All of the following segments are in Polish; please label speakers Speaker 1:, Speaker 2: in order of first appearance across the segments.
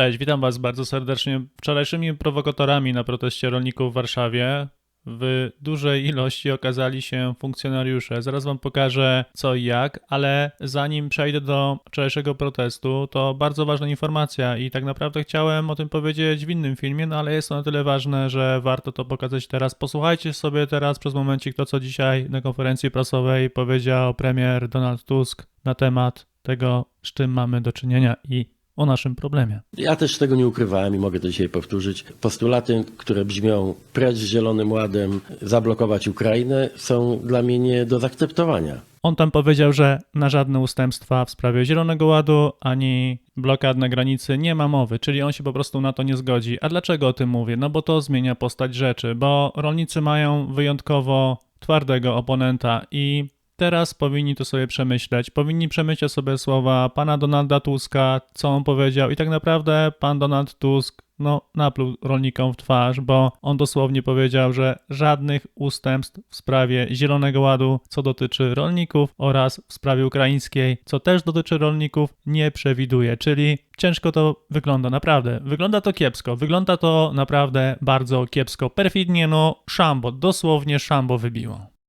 Speaker 1: Cześć, witam Was bardzo serdecznie. Wczorajszymi prowokatorami na proteście rolników w Warszawie w dużej ilości okazali się funkcjonariusze. Zaraz Wam pokażę co i jak, ale zanim przejdę do wczorajszego protestu, to bardzo ważna informacja i tak naprawdę chciałem o tym powiedzieć w innym filmie, no ale jest to na tyle ważne, że warto to pokazać teraz. Posłuchajcie sobie teraz przez momencik to, co dzisiaj na konferencji prasowej powiedział premier Donald Tusk na temat tego, z czym mamy do czynienia i o naszym problemie.
Speaker 2: Ja też tego nie ukrywałem i mogę to dzisiaj powtórzyć. Postulaty, które brzmią precz z Zielonym Ładem, zablokować Ukrainę, są dla mnie nie do zaakceptowania.
Speaker 1: On tam powiedział, że na żadne ustępstwa w sprawie Zielonego Ładu ani blokad na granicy nie ma mowy, czyli on się po prostu na to nie zgodzi. A dlaczego o tym mówię? No bo to zmienia postać rzeczy, bo rolnicy mają wyjątkowo twardego oponenta i teraz powinni to sobie przemyśleć. Powinni przemyśleć sobie słowa pana Donalda Tuska, co on powiedział i tak naprawdę pan Donald Tusk no, napluł rolnikom w twarz, bo on dosłownie powiedział, że żadnych ustępstw w sprawie Zielonego Ładu, co dotyczy rolników oraz w sprawie ukraińskiej, co też dotyczy rolników, nie przewiduje. Czyli ciężko to wygląda, naprawdę. Wygląda to kiepsko, wygląda to naprawdę bardzo kiepsko. Perfidnie, no, szambo, dosłownie szambo wybiło.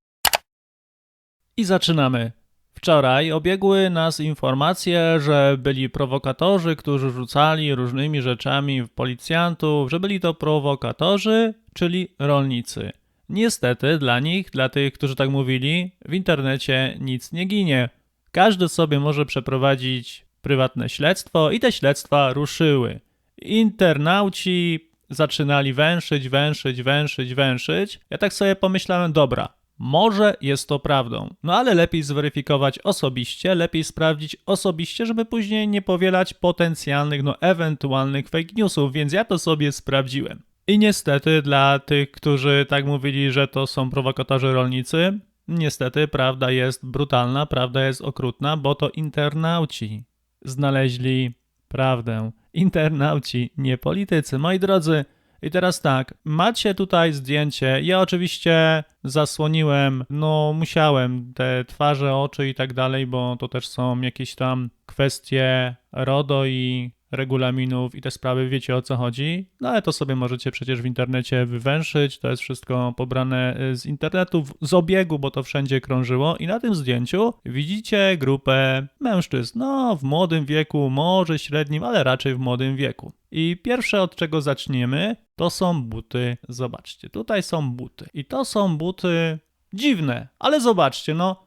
Speaker 1: I zaczynamy. Wczoraj obiegły nas informacje, że byli prowokatorzy, którzy rzucali różnymi rzeczami w policjantów, że byli to prowokatorzy, czyli rolnicy. Niestety dla nich, dla tych, którzy tak mówili, w internecie nic nie ginie. Każdy sobie może przeprowadzić prywatne śledztwo i te śledztwa ruszyły. Internauci zaczynali węszyć, węszyć, węszyć, węszyć. Ja tak sobie pomyślałem, dobra, może jest to prawdą, no ale lepiej zweryfikować osobiście, lepiej sprawdzić osobiście, żeby później nie powielać potencjalnych, no ewentualnych fake newsów, więc ja to sobie sprawdziłem. I niestety dla tych, którzy tak mówili, że to są prowokatorzy rolnicy, niestety prawda jest brutalna, prawda jest okrutna, bo to internauci znaleźli prawdę. Internauci, nie politycy. Moi drodzy, i teraz tak, macie tutaj zdjęcie. Ja oczywiście zasłoniłem, no musiałem te twarze, oczy i tak dalej, bo to też są jakieś tam kwestie RODO i regulaminów i te sprawy, wiecie o co chodzi, no ale to sobie możecie przecież w internecie wywęszyć, to jest wszystko pobrane y, z internetu, z obiegu, bo to wszędzie krążyło. I na tym zdjęciu widzicie grupę mężczyzn, no w młodym wieku, może średnim, ale raczej w młodym wieku. I pierwsze od czego zaczniemy, to są buty, zobaczcie, tutaj są buty i to są buty dziwne, ale zobaczcie, no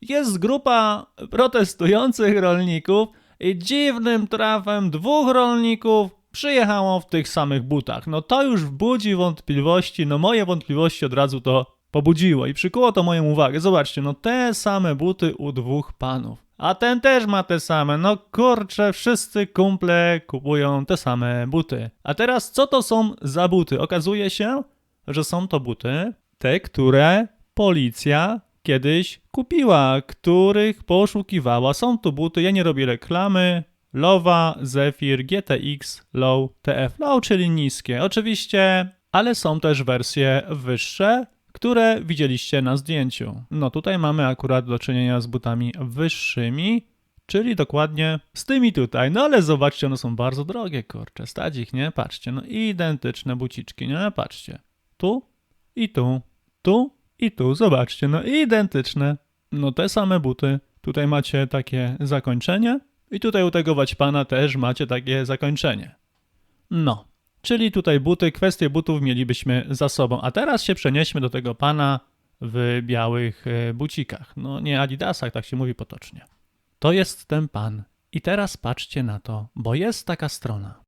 Speaker 1: jest grupa protestujących rolników, i dziwnym trafem dwóch rolników przyjechało w tych samych butach. No to już budzi wątpliwości, no moje wątpliwości od razu to pobudziło i przykuło to moją uwagę. Zobaczcie, no te same buty u dwóch panów. A ten też ma te same. No kurczę, wszyscy kumple kupują te same buty. A teraz co to są za buty? Okazuje się, że są to buty, te, które policja kiedyś kupiła, których poszukiwała. Są to buty, ja nie robię reklamy. Lowa, Zephyr, GTX, Low, TF Low, czyli niskie. Oczywiście, ale są też wersje wyższe, które widzieliście na zdjęciu. No tutaj mamy akurat do czynienia z butami wyższymi, czyli dokładnie z tymi tutaj. No ale zobaczcie, one są bardzo drogie, kurczę, stać ich, nie? Patrzcie, no identyczne buciczki, nie? Patrzcie. Tu i tu, tu i tu, zobaczcie, no identyczne. No te same buty. Tutaj macie takie zakończenie i tutaj u tego pana też macie takie zakończenie. No, czyli tutaj buty, kwestie butów mielibyśmy za sobą. A teraz się przenieśmy do tego pana w białych e, bucikach. No nie adidasach, tak się mówi potocznie. To jest ten pan. I teraz patrzcie na to, bo jest taka strona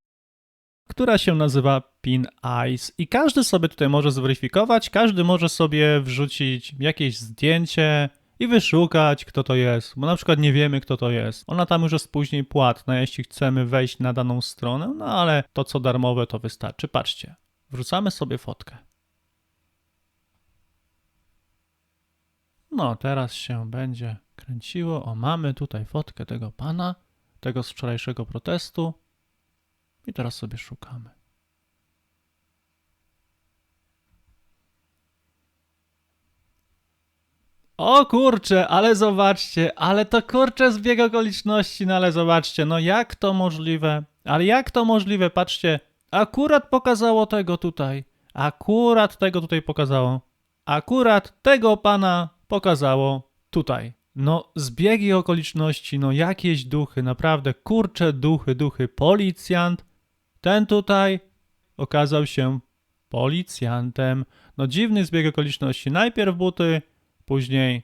Speaker 1: która się nazywa Pin Eyes i każdy sobie tutaj może zweryfikować, każdy może sobie wrzucić jakieś zdjęcie i wyszukać, kto to jest, bo na przykład nie wiemy, kto to jest. Ona tam już jest później płatna, jeśli chcemy wejść na daną stronę, no ale to, co darmowe, to wystarczy. Patrzcie, wrzucamy sobie fotkę. No, teraz się będzie kręciło. O, mamy tutaj fotkę tego pana, tego z wczorajszego protestu. I teraz sobie szukamy. O kurczę, ale zobaczcie, ale to kurczę zbieg okoliczności, no ale zobaczcie, no jak to możliwe, Ale jak to możliwe? Patrzcie, akurat pokazało tego tutaj. Akurat tego tutaj pokazało. Akurat tego pana pokazało tutaj. No, zbiegi okoliczności, no jakieś duchy, naprawdę, kurcze duchy, duchy. Policjant, ten tutaj okazał się policjantem. No, dziwny zbieg okoliczności. Najpierw buty, później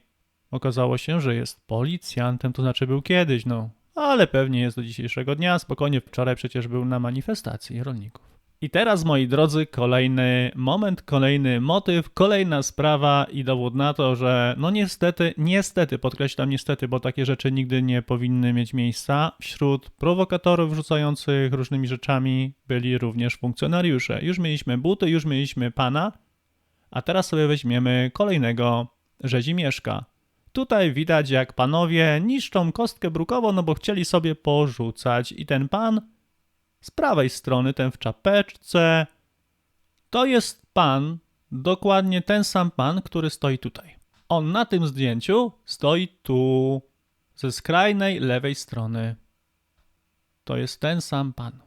Speaker 1: okazało się, że jest policjantem, to znaczy był kiedyś, no. Ale pewnie jest do dzisiejszego dnia, spokojnie, wczoraj przecież był na manifestacji rolników. I teraz, moi drodzy, kolejny moment, kolejny motyw, kolejna sprawa i dowód na to, że no niestety, niestety, podkreślam niestety, bo takie rzeczy nigdy nie powinny mieć miejsca, wśród prowokatorów rzucających różnymi rzeczami byli również funkcjonariusze. Już mieliśmy buty, już mieliśmy pana, a teraz sobie weźmiemy kolejnego rzezimieszka. Tutaj widać, jak panowie niszczą kostkę brukową, no bo chcieli sobie porzucać. I ten pan z prawej strony, ten w czapeczce, to jest pan, dokładnie ten sam pan, który stoi tutaj. On na tym zdjęciu stoi tu, ze skrajnej lewej strony. To jest ten sam pan.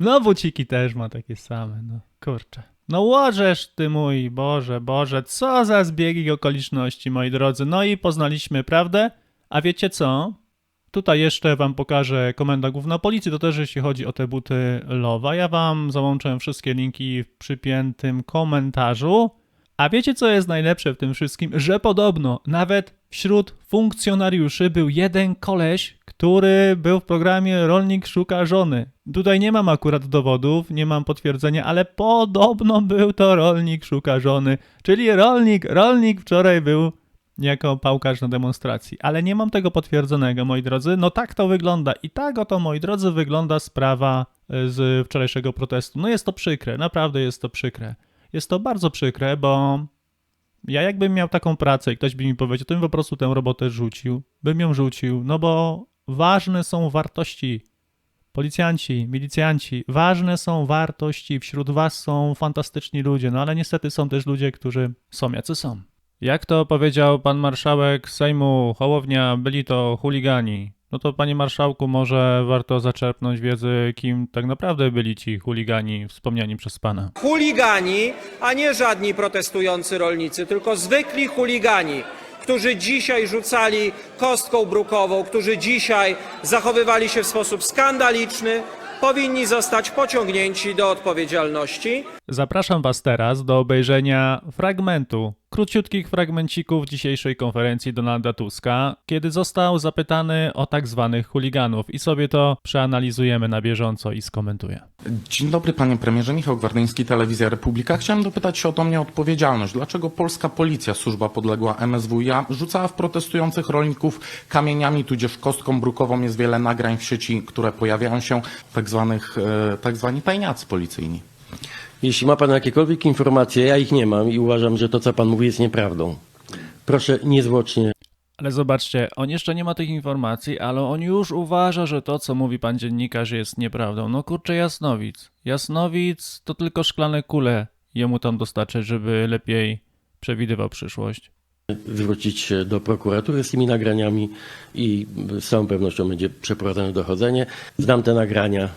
Speaker 1: No, buciki też ma takie same, no kurczę. No łożesz ty mój, Boże, Boże, co za zbiegi okoliczności, moi drodzy. No i poznaliśmy prawdę, a wiecie co? Tutaj jeszcze wam pokażę komenda główna policji, to też jeśli chodzi o te buty Lowa. Ja wam załączę wszystkie linki w przypiętym komentarzu. A wiecie co jest najlepsze w tym wszystkim? Że podobno nawet wśród funkcjonariuszy był jeden koleś, który był w programie Rolnik szuka żony. Tutaj nie mam akurat dowodów, nie mam potwierdzenia, ale podobno był to Rolnik szuka żony. Czyli rolnik, rolnik wczoraj był jako pałkarz na demonstracji. Ale nie mam tego potwierdzonego, moi drodzy. No tak to wygląda. I tak oto, moi drodzy, wygląda sprawa y, z wczorajszego protestu. No jest to przykre, naprawdę jest to przykre. Jest to bardzo przykre, bo ja jakbym miał taką pracę i ktoś by mi powiedział, to bym po prostu tę robotę rzucił. Bym ją rzucił, no bo ważne są wartości. Policjanci, milicjanci, ważne są wartości. Wśród was są fantastyczni ludzie, no ale niestety są też ludzie, którzy są jacy są. Jak to powiedział pan marszałek Sejmu Hołownia, byli to chuligani. No to panie marszałku, może warto zaczerpnąć wiedzy, kim tak naprawdę byli ci chuligani wspomniani przez pana.
Speaker 3: chuligani, a nie żadni protestujący rolnicy, tylko zwykli chuligani, którzy dzisiaj rzucali kostką brukową, którzy dzisiaj zachowywali się w sposób skandaliczny, powinni zostać pociągnięci do odpowiedzialności.
Speaker 1: Zapraszam Was teraz do obejrzenia fragmentu, króciutkich fragmencików dzisiejszej konferencji Donalda Tuska, kiedy został zapytany o tak zwanych chuliganów i sobie to przeanalizujemy na bieżąco i skomentuję.
Speaker 4: Dzień dobry panie premierze, Michał Gwardyński, Telewizja Republika. Chciałem dopytać się o tą nieodpowiedzialność. Dlaczego polska policja, służba podległa MSWiA, rzucała w protestujących rolników kamieniami, tudzież kostką brukową? Jest wiele nagrań w sieci, które pojawiają się, tak, zwanych, e, tak zwani tajniacy policyjni.
Speaker 2: Jeśli ma pan jakiekolwiek informacje, ja ich nie mam i uważam, że to, co pan mówi, jest nieprawdą. Proszę niezwłocznie
Speaker 1: Ale zobaczcie, on jeszcze nie ma tych informacji, ale on już uważa, że to, co mówi pan dziennikarz, jest nieprawdą. No kurczę, Jasnowic. Jasnowic to tylko szklane kule jemu tam dostarczyć, żeby lepiej przewidywał przyszłość.
Speaker 2: zwrócić się do prokuratury z tymi nagraniami i z całą pewnością będzie przeprowadzone dochodzenie. Znam te nagrania.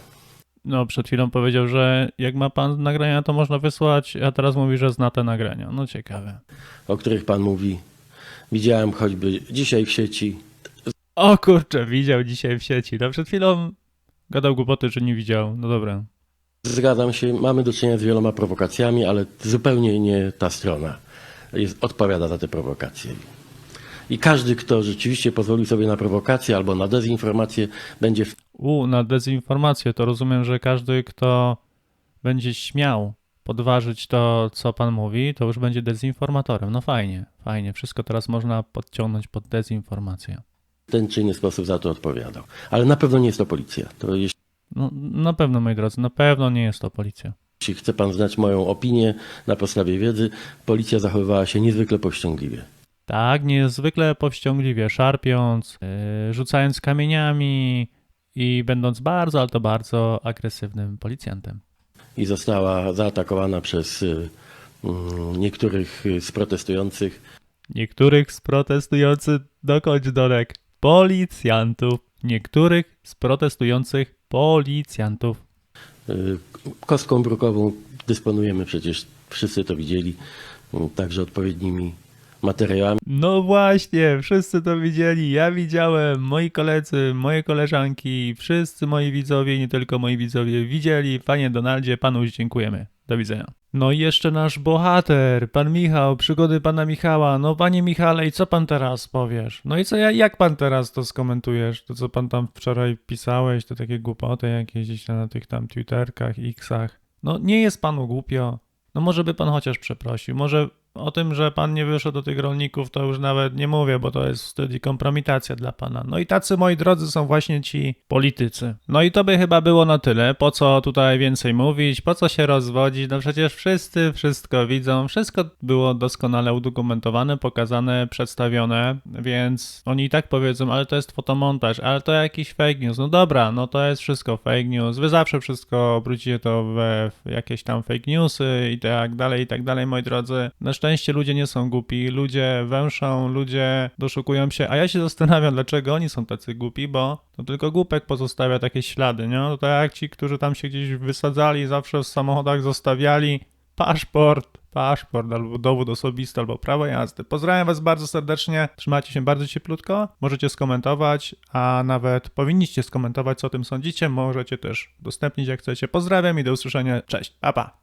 Speaker 1: No, przed chwilą powiedział, że jak ma pan nagrania, to można wysłać, a teraz mówi, że zna te nagrania. No ciekawe.
Speaker 2: o których Pan mówi. Widziałem choćby dzisiaj w sieci.
Speaker 1: O kurczę, widział dzisiaj w sieci. No przed chwilą gadał głupoty, że nie widział. No dobra.
Speaker 2: Zgadzam się, mamy do czynienia z wieloma prowokacjami, ale zupełnie nie ta strona jest, odpowiada za te prowokacje. I każdy, kto rzeczywiście pozwolił sobie na prowokację albo na dezinformację, będzie w
Speaker 1: U, na dezinformację to rozumiem, że każdy, kto będzie śmiał podważyć to, co pan mówi, to już będzie dezinformatorem. No fajnie, fajnie. Wszystko teraz można podciągnąć pod dezinformację.
Speaker 2: ten czy inny sposób za to odpowiadał. Ale na pewno nie jest to policja. To jeśli
Speaker 1: No, na pewno, moi drodzy, na pewno nie jest to policja.
Speaker 2: chce Pan znać moją opinię na podstawie wiedzy, policja zachowywała się niezwykle powściągliwie.
Speaker 1: Tak, niezwykle powściągliwie, szarpiąc, yy, rzucając kamieniami i będąc bardzo, ale to bardzo agresywnym policjantem.
Speaker 2: i została zaatakowana przez y, mm, niektórych z protestujących.
Speaker 1: Niektórych z protestujących, dokończ Dolek, policjantów, niektórych z protestujących policjantów.
Speaker 2: Y, Kostką brukową dysponujemy przecież, wszyscy to widzieli, y, także odpowiednimi materiałami.
Speaker 1: No właśnie, wszyscy to widzieli, ja widziałem, moi koledzy, moje koleżanki, wszyscy moi widzowie, nie tylko moi widzowie widzieli. Panie Donaldzie, panu dziękujemy. Do widzenia. No i jeszcze nasz bohater, pan Michał, przygody pana Michała. No panie Michale, i co pan teraz powiesz? No i co, ja- jak pan teraz to skomentujesz? To co pan tam wczoraj pisałeś, to takie głupoty jakieś gdzieś na tych tam Twitterkach, Xach. No nie jest panu głupio. No może by pan chociaż przeprosił. Może o tym, że pan nie wyszedł do tych rolników, to już nawet nie mówię, bo to jest wtedy kompromitacja dla pana. No i tacy, moi drodzy, są właśnie ci politycy. No i to by chyba było na tyle. Po co tutaj więcej mówić? Po co się rozwodzić? No przecież wszyscy wszystko widzą. Wszystko było doskonale udokumentowane, pokazane, przedstawione, więc oni i tak powiedzą, ale to jest fotomontaż, ale to jakiś fake news. No dobra, no to jest wszystko fake news. Wy zawsze wszystko obrócicie to w jakieś tam fake newsy i tak dalej, i tak dalej, moi drodzy. Na szczęście ludzie nie są głupi, ludzie węszą, ludzie doszukują się, a ja się zastanawiam, dlaczego oni są tacy głupi, bo to tylko głupek pozostawia takie ślady, nie? To tak jak ci, którzy tam się gdzieś wysadzali, zawsze w samochodach zostawiali paszport, paszport albo dowód osobisty, albo prawo jazdy. Pozdrawiam Was bardzo serdecznie, trzymajcie się bardzo cieplutko, możecie skomentować, a nawet powinniście skomentować, co o tym sądzicie, możecie też udostępnić jak chcecie. Pozdrawiam i do usłyszenia, cześć, pa pa!